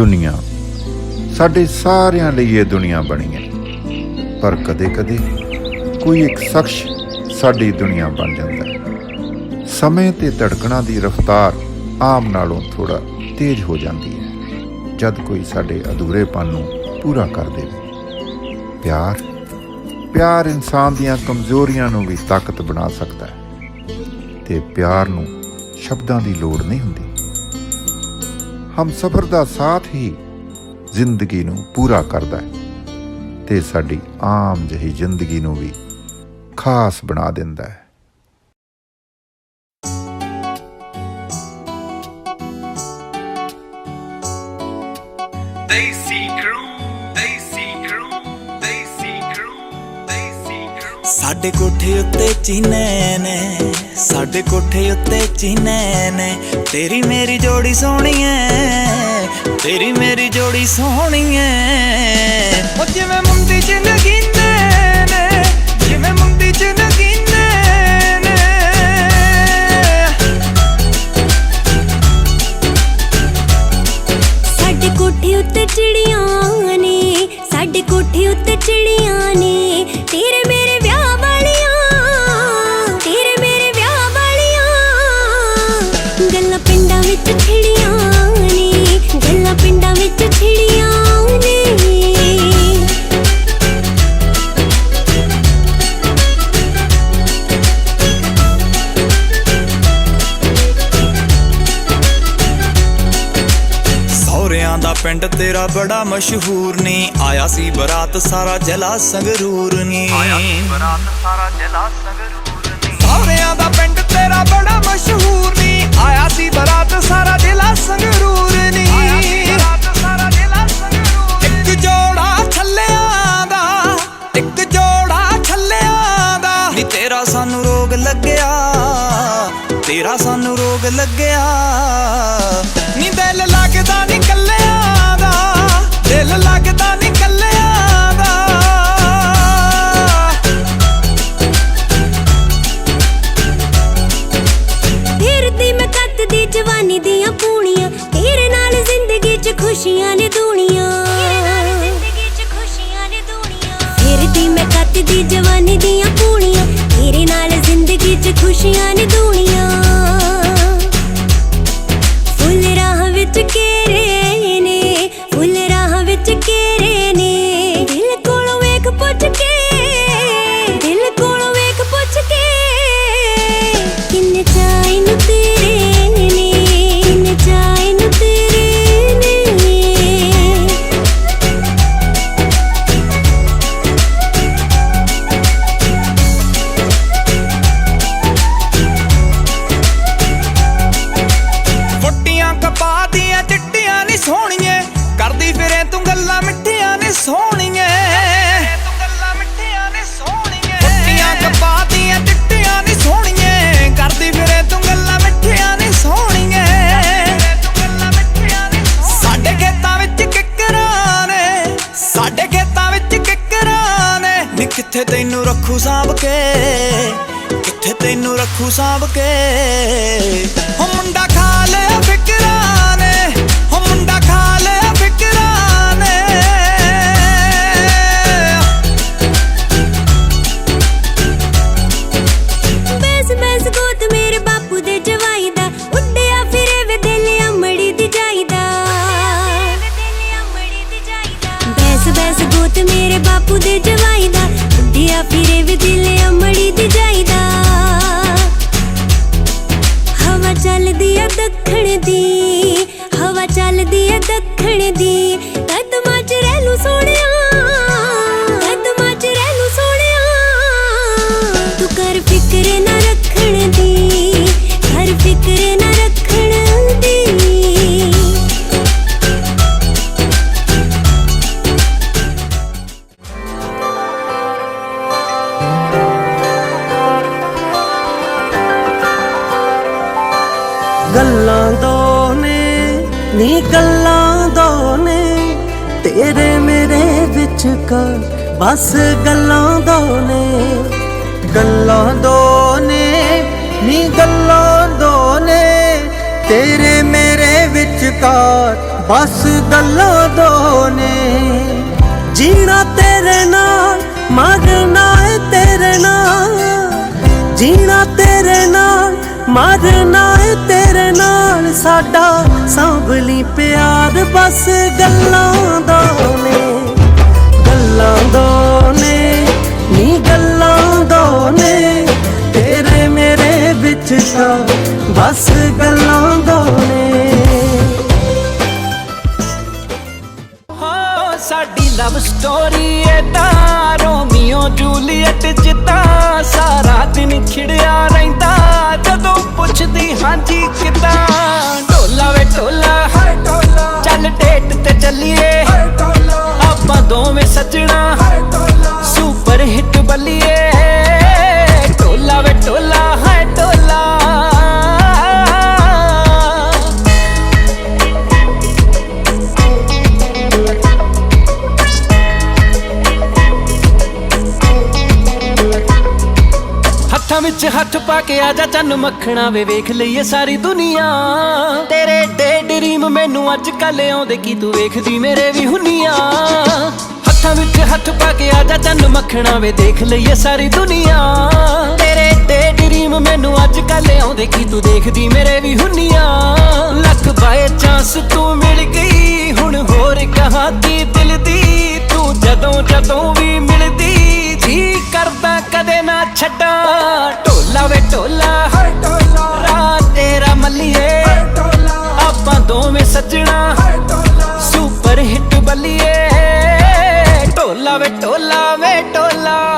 ਦੁਨੀਆ। ਸਾਡੇ ਸਾਰਿਆਂ ਲਈ ਇਹ ਦੁਨੀਆ ਬਣੀ ਹੈ। ਪਰ ਕਦੇ-ਕਦੇ ਕੋਈ ਇੱਕ ਸ਼ਖਸ ਸਾਡੀ ਦੁਨੀਆ ਬਣ ਜਾਂਦਾ ਹੈ। ਸਮੇਂ ਤੇ ਧੜਕਣਾਂ ਦੀ ਰਫ਼ਤਾਰ ਆਮ ਨਾਲੋਂ ਥੋੜਾ ਤੇਜ਼ ਹੋ ਜਾਂਦੀ ਹੈ। ਜਦ ਕੋਈ ਸਾਡੇ ਅਧੂਰੇਪਨ ਨੂੰ ਪੂਰਾ ਕਰ ਦੇਵੇ। ਪਿਆਰ ਪਿਆਰ ਇਨਸਾਨ ਦੀਆਂ ਕਮਜ਼ੋਰੀਆਂ ਨੂੰ ਵੀ ਤਾਕਤ ਬਣਾ ਸਕਦਾ ਹੈ। ਤੇ ਪਿਆਰ ਨੂੰ ਸ਼ਬਦਾਂ ਦੀ ਲੋੜ ਨਹੀਂ ਹੁੰਦੀ। ਹਮ ਸਫਰ ਦਾ ਸਾਥ ਹੀ ਜ਼ਿੰਦਗੀ ਨੂੰ ਪੂਰਾ ਕਰਦਾ ਹੈ ਤੇ ਸਾਡੀ ਆਮ ਜਿਹੀ ਜ਼ਿੰਦਗੀ ਨੂੰ ਵੀ ਖਾਸ ਬਣਾ ਦਿੰਦਾ ਹੈ। Daisy Crew, ਸਾਡੇ ਕੋਠੇ ਉੱਤੇ ਚੀਨੇ ਨੇ, ਸਾਡੇ ਕੋਠੇ ਉੱਤੇ ਚੀਨੇ ਨੇ। ਤੇਰੀ ਮੇਰੀ ਜੋੜੀ ਸੋਹਣੀ ਐ, ਤੇਰੀ ਮੇਰੀ ਜੋੜੀ ਸੋਹਣੀ ਐ। ਉਹ ਜਿਵੇਂ ਮੁੰਦੀ ਚ ਨਗੀਨੇ ਨੇ, ਜਿਵੇਂ ਮੁੰਦੀ ਚ ਨਗੀਨੇ ਨੇ। ਸਾਡੇ ਕੋਠੇ ਉੱਤੇ ਚਿੜੀਆਂ ਨੇ, ਸਾਡੇ ਕੋਠੇ ਉੱਤੇ ਚਿੜੀਆਂ ਨੇ, ਤੇਰੇ ਮੇਰੇ ਸੌਰਿਆਂ ਦਾ ਪਿੰਡ ਤੇਰਾ ਬੜਾ ਮਸ਼ਹੂਰ ਨੀ। ਆਇਆ ਸੀ ਬਰਾਤ ਸਾਰਾ ਜਲਾ ਸੰਗਰੂਰ ਨੀ। ਆਇਆ ਸੀ ਬਰਾਤ ਸਾਰਾ ਜਲਾ ਸੰਗਰੂਰ ਨੀ। ਸੌਰਿਆਂ ਦਾ ਪਿੰਡ ਤੇਰਾ ਬੜਾ ਮਸ਼ਹੂਰ ਨੀ। ਆਇਆ ਸੀ ਬਰਾਤ ਸਾਰਾ ਜਲਾ ਸੰਗਰੂਰ ਲੱਗਿਆ। ਨੀ ਦਿਲ ਲੱਗਦਾ ਨੀ ਕੱਲਿਆਂ ਦਾ ਦਿਲ ਲੱਗਦਾ ਨੀ ਕੱਲਿਆਂ ਦਾ। ਫਿਰਦੀ ਮੈਂ ਕੱਤਦੀ ਜਵਾਨੀ ਦੀਆਂ ਪੂਣੀਆਂ ਤੇਰੇ ਨਾਲ ਜ਼ਿੰਦਗੀ 'ਚ ਖੁਸ਼ੀਆਂ ਨੇ ਦੂਣੀਆਂ। ਫਿਰਦੀ ਮੈਂ ਕੱਤਦੀ ਜਵਾਨੀ ਦੀਆਂ ਕਿੱਥੇ ਤੈਨੂੰ ਰੱਖੂ ਸਾਂਭ ਕੇ? ਕਿੱਥੇ ਤੈਨੂੰ ਰੱਖੂ ਸਾਂਭ ਕੇ? ਹੋ ਮੁੰਡਾ ਖਾ ਲਿਆ ਫਿਕਰਾਂ ਚੱਲਦੀ ਆ ਦੱਖਣ ਦੀ ਹਵਾ ਚੱਲਦੀ ਆ ਦੱਖਣ ਦੀ। ਗੱਲਾਂ ਦੋ ਨੇ, ਨੀ ਗੱਲਾਂ ਦੋ ਨੇ। ਤੇਰੇ ਮੇਰੇ ਵਿੱਚ ਕਾ ਬਸ ਗੱਲਾਂ ਦੋ ਨੇ। ਗੱਲਾਂ ਦੋ ਨੇ, ਨੀ ਗੱਲਾਂ ਦੋ ਨੇ। ਤੇਰੇ ਮੇਰੇ ਵਿੱਚ ਕਾ ਬਸ ਗੱਲਾਂ ਦੋ ਨੇ। ਜੀਣਾ ਤੇਰੇ ਨਾਲ, ਮਰਨਾ ਏ ਤੇਰੇ ਨਾਲ। ਜੀਣਾ ਤੇਰੇ ਨਾਲ ਮਰਨਾ ਏ ਤੇਰੇ ਨਾਲ, ਸਾਡਾ ਸਾਂਭਲੀ ਪਿਆਰ, ਬਸ ਗੱਲਾਂ ਦੋ ਨੇ, ਗੱਲਾਂ ਦੋ ਨੇ, ਨੀ ਗੱਲਾਂ ਦੋ ਨੇ, ਤੇਰੇ ਮੇਰੇ ਵਿੱਚ ਤਾਂ ਬਸ ਗੱਲਾਂ ਦੋ ਨੇ। ਸਾਡੀ ਲਵ ਸਟੋਰੀ ਏ ਤਾਂ ਰੋਮੀਓ ਜੂਲੀਅਟ ਜਿੱਦਾਂ ਸਾਰਾ ਦਿਨ ਖਿੜਿਆ ਰਹਿੰਦਾ ਜਦੋਂ ਪੁੱਛਦੀ ਹਾਂਜੀ ਕਿਦਾਂ? ਢੋਲਾ ਵੇ ਹੱਥ ਪਾ ਕੇ ਆ ਜਾ ਚੰਨ ਮੱਖਣਾ ਵੇ, ਵੇਖ ਲਈਏ ਸਾਰੀ ਦੁਨੀਆ। ਤੇਰੇ ਡੇ ਡ੍ਰੀਮ ਮੈਨੂੰ ਅੱਜ ਕੱਲ ਆਉਂਦੇ, ਕੀ ਤੂੰ ਵੇਖਦੀ ਮੇਰੇ ਵੀ ਹੁੰਨੀਆਂ। ਹੱਥਾਂ ਵਿੱਚ ਹੱਥ ਪਾ ਕੇ ਆ ਜਾ ਚੰਨ ਮੱਖਣਾ ਵੇ, ਦੇਖ ਲਈਏ ਸਾਰੀ ਦੁਨੀਆ। ਤੇਰੇ ਡੇ ਡ੍ਰੀਮ ਮੈਨੂੰ ਅੱਜ ਕੱਲ ਆਉਂਦੇ, ਕੀ ਤੂੰ ਦੇਖਦੀ ਮੇਰੇ ਵੀ ਹੁੰਨੀਆਂ। ਲੱਖ ਬਾਏ ਚਾਂਸ ਤੂੰ ਮਿਲ ਗਈ, ਹੁਣ ਹੋਰ ਕਹਾਂ ਦੀ ਦਿਲ ਦੀ। ਤੂੰ ਜਦੋਂ ਜਦੋਂ ਵੀ ਮਿਲਦੀ, ਜੀ ਕਰਦਾ ਕਦੇ ਨਾ ਛੱਡ। ਟੋਲਾ ਹਰ ਟੋਲਾ। ਰਾਤ ਤੇਰਾ ਮੱਲੀਏ। ਹਰ ਟੋਲਾ। ਆਪਾਂ ਦੋਵੇਂ ਸੱਜਣਾ। ਹਰ ਟੋਲਾ। ਸੁਪਰ ਹਿੱਟ ਬੱਲੀਏ। ਟੋਲਾ ਵੇ ਟੋਲਾ ਵੇ ਟੋਲਾ।